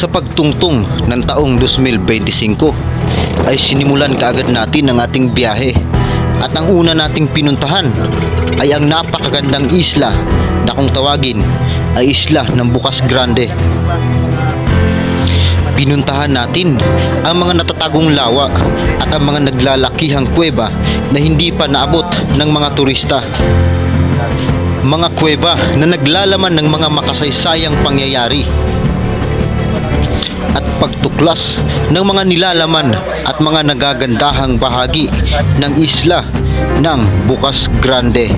Sa pagtungtong ng taong 2025 ay sinimulan kaagad natin ang ating biyahe at ang una nating pinuntahan ay ang napakagandang isla na kung tawagin ay isla ng Bukas Grande. Pinuntahan natin ang mga natatagong lawa at ang mga naglalakihang kuweba na hindi pa naabot ng mga turista. Mga kuweba na naglalaman ng mga makasaysayang pangyayari at pagtuklas ng mga nilalaman at mga nagagandahang bahagi ng isla ng Bukas Grande.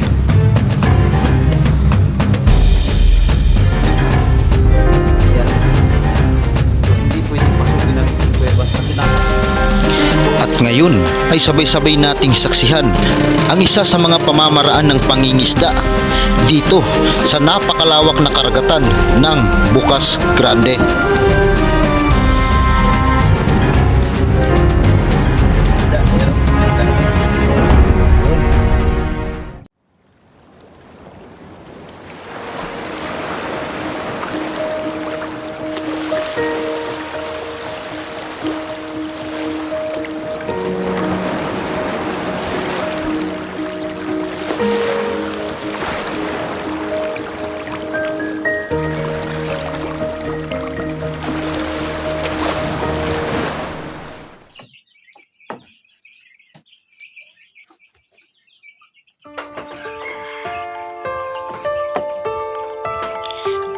At ngayon ay sabay-sabay nating saksihan ang isa sa mga pamamaraan ng pangingisda dito sa napakalawak na karagatan ng Bukas Grande.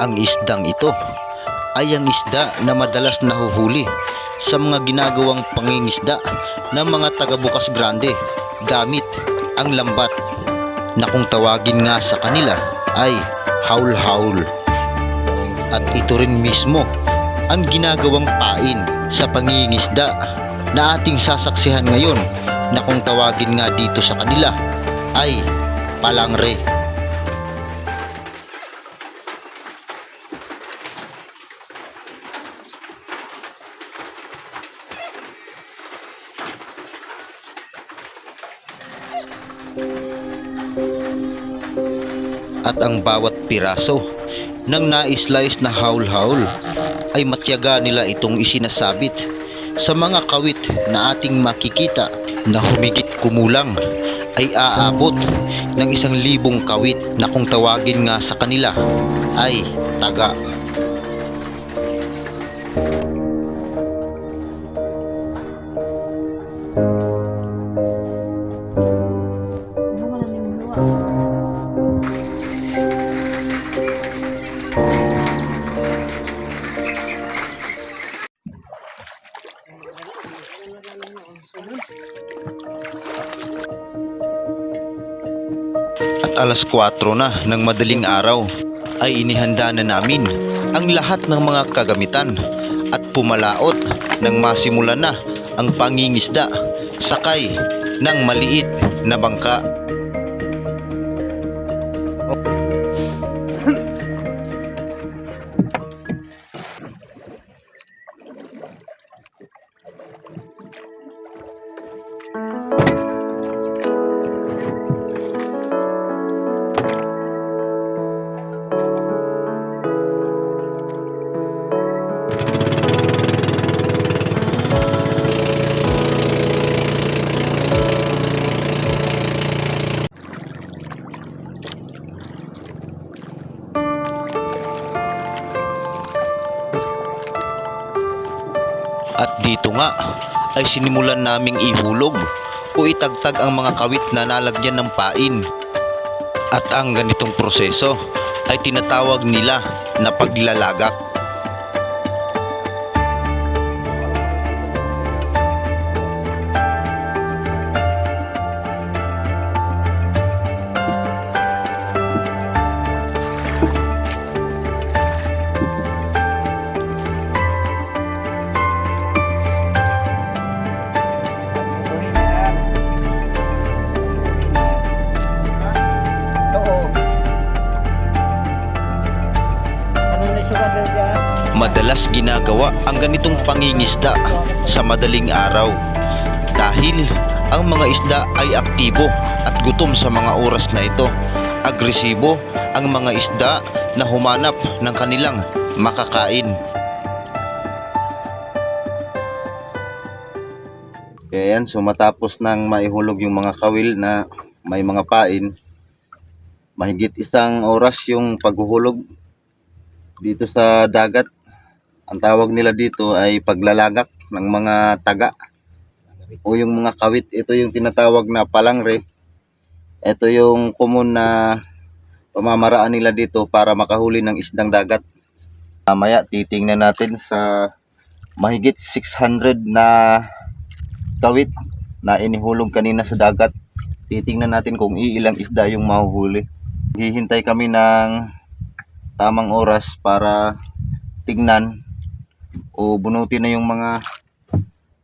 Ang isdang ito ay ang isda na madalas nahuhuli sa mga ginagawang pangingisda ng mga taga-Bukas Grande gamit ang lambat na kung tawagin nga sa kanila ay haul-haul. At ito rin mismo ang ginagawang pain sa pangingisda na ating sasaksihan ngayon na kung tawagin nga dito sa kanila ay palangre. At ang bawat piraso ng na-slice na haul-haul ay matyaga nila itong isinasabit sa mga kawit na ating makikita na humigit kumulang ay aabot ng isang libong kawit na kung tawagin nga sa kanila ay taga. Alas 4 na ng madaling araw ay inihanda na namin ang lahat ng mga kagamitan at pumalaot nang masimulan na ang pangingisda sakay ng maliit na bangka. At dito nga ay sinimulan naming ihulog o itagtag ang mga kawit na nalagyan ng pain. At ang ganitong proseso ay tinatawag nila na paglalagak. ginagawa ang ganitong pangingisda sa madaling araw dahil ang mga isda ay aktibo at gutom sa mga oras na ito. Agresibo ang mga isda na humanap ng kanilang makakain. Kaya yan, so matapos nang maihulog yung mga kawil na may mga pain, mahigit isang oras yung paghuhulog dito sa dagat ang tawag nila dito ay paglalagak ng mga taga o yung mga kawit. Ito yung tinatawag na palangre. Ito yung common na pamamaraan nila dito para makahuli ng isdang dagat. Mamaya titingnan natin sa mahigit 600 na kawit na inihulog kanina sa dagat. Titingnan natin kung iilang isda yung mahuhuli. Hihintay kami ng tamang oras para tignan o bunutin na yung mga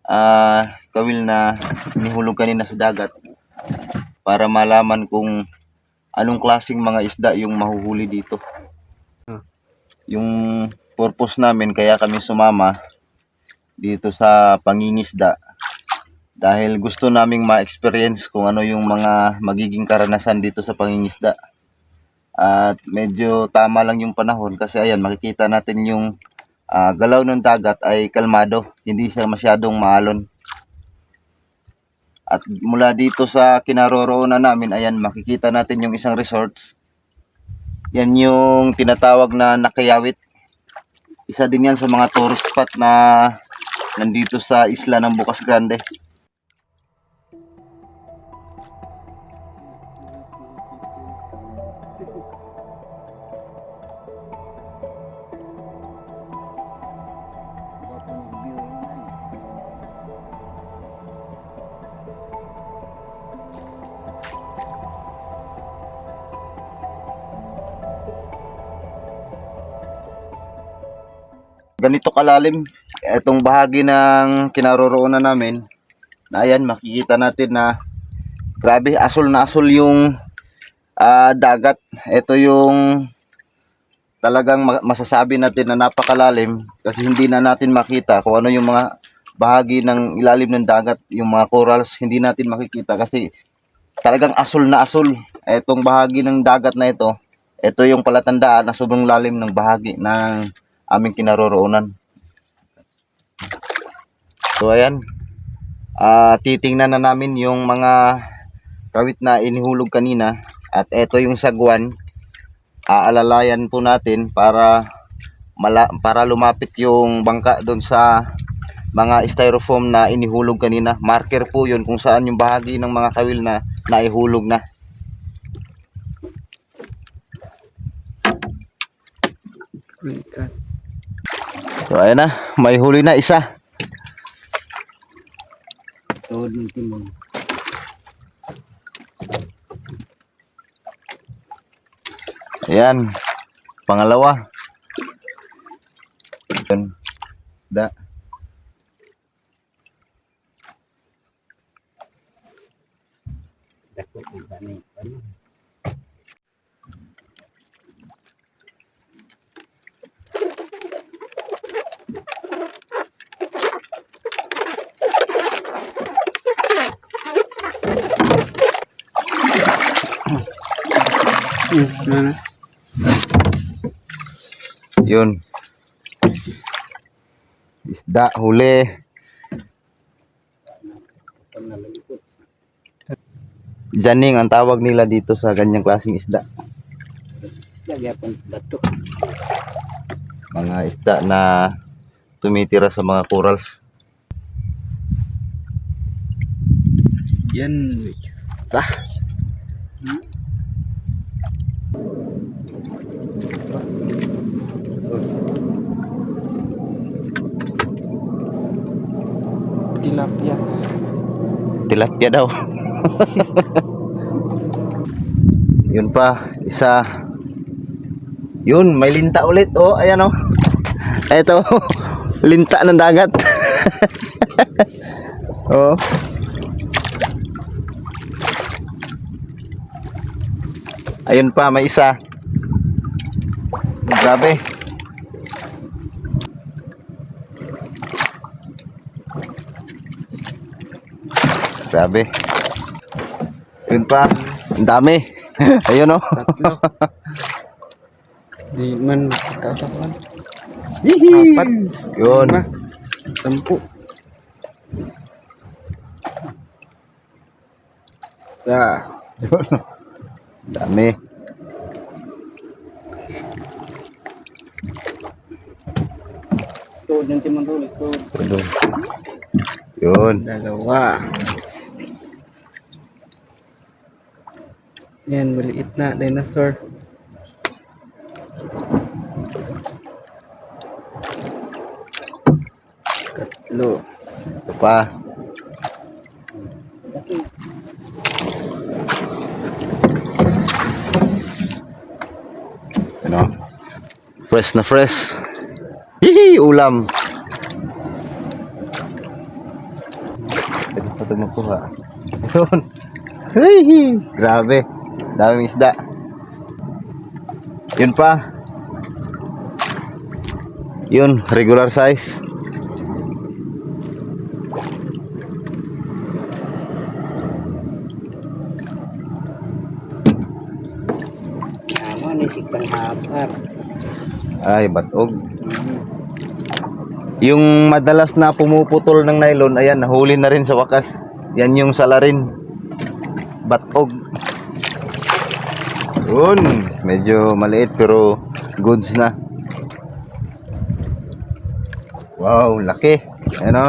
ah, kawil na inihulog kanina sa dagat para malaman kung anong klasing mga isda yung mahuhuli dito. Yung purpose namin kaya kami sumama dito sa pangingisda dahil gusto naming ma-experience kung ano yung mga magiging karanasan dito sa pangingisda. At medyo tama lang yung panahon kasi ayan makikita natin yung ah, galaw ng dagat ay kalmado, hindi siya masyadong maalon. At mula dito sa kinaroroonan namin, ayan makikita natin yung isang resorts. Yan yung tinatawag na Nakayawit. Isa din yan sa mga tourist spot na nandito sa isla ng Bukas Grande. Ganito kalalim itong bahagi ng kinaroroonan namin na ayan makikita natin na grabe asul na asul yung ah, dagat. Ito yung talagang ma- masasabi natin na napakalalim kasi hindi na natin makita kung ano yung mga bahagi ng ilalim ng dagat yung mga corals hindi natin makikita kasi talagang asul na asul itong bahagi ng dagat na ito ito yung palatandaan na sobrang lalim ng bahagi ng aming kinaroroonan. So ayan, Ah titingnan na namin yung mga kawit na inihulog kanina at ito yung sagwan. Aalalayan po natin para mala, para lumapit yung bangka doon sa mga styrofoam na inihulog kanina. Marker po yun kung saan yung bahagi ng mga kawil na naihulog na. So ayan na, may huli na isa. Tuhod ng timon. Ayan, pangalawa. Yun. Da. Hmm, Yun. Isda, huli. Janing ang tawag nila dito sa ganyang klaseng isda. Mga isda na tumitira sa mga corals. Yan. Ta. Tilapia. Tilapia daw. Yun pa, isa. Yun, may linta ulit. Oh, ayan oh. Ito, linta ng dagat. oh. Ayun pa, may isa. Grabe. Grabe. Yun pa. Ang dami. Ayun oh. Di man kasapan. Apat. Yun. Lima. Sampu. Isa. Yun. Dami. Tuod ng timang tuloy. Tuod. Yun. Dalawa. Yan, maliit na dinosaur. Tatlo. Ito pa. Ano? Fresh na fresh. Hihi! Ulam. Pwede pa ito makuha. Yun. Hihi! Grabe. Daming isda. Yun pa. Yun, regular size. Ay, batog. Yung madalas na pumuputol ng nylon, ayan, nahuli na rin sa wakas. Yan yung salarin. Batog. Yun. Medyo maliit pero goods na. Wow, laki. Ayan o.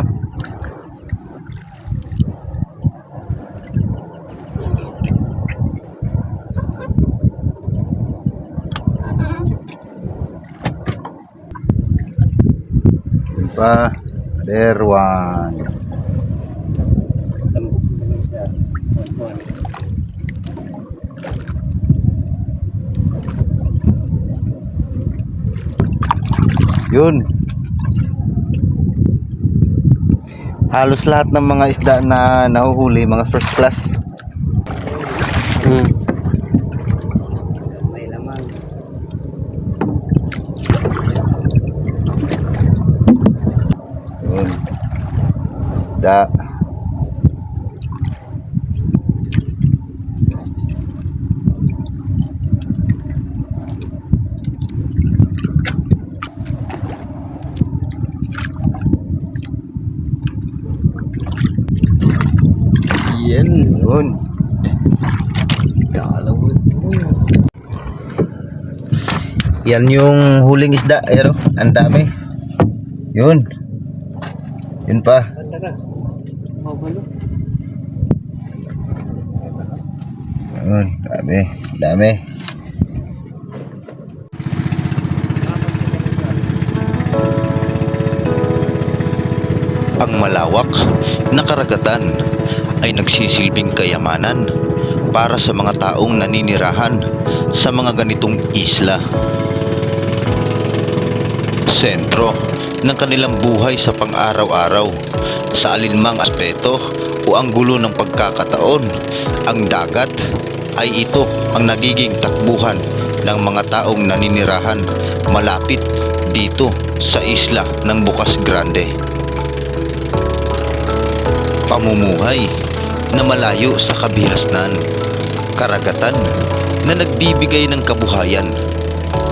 Yun pa. There one. Yun. Halos lahat ng mga isda na nahuhuli, mga first class. Hmm. Yun. Isda. Yan. Yun. Dalawad mo. Yan yung huling isda, pero ang dami. Yun. Yun pa. Yun, dami, dami. Ang malawak na karagatan ay nagsisilbing kayamanan para sa mga taong naninirahan sa mga ganitong isla. Sentro ng kanilang buhay sa pang-araw-araw sa alinmang aspeto o ang gulo ng pagkakataon. Ang dagat ay ito ang nagiging takbuhan ng mga taong naninirahan malapit dito sa isla ng Bukas Grande. Pamumuhay na malayo sa kabihasnan, karagatan na nagbibigay ng kabuhayan,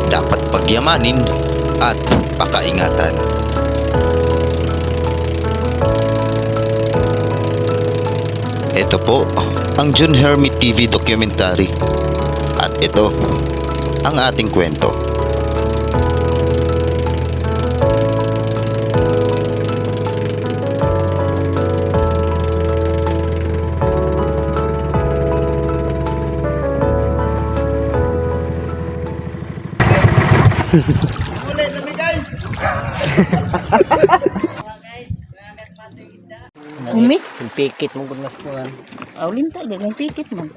dapat pagyamanin at pakaingatan. Ito po ang June Hermit TV documentary. At ito ang ating kwento. Umi, Yung pikit mo kung nakuhan. aulin ta gagawin pikit mo.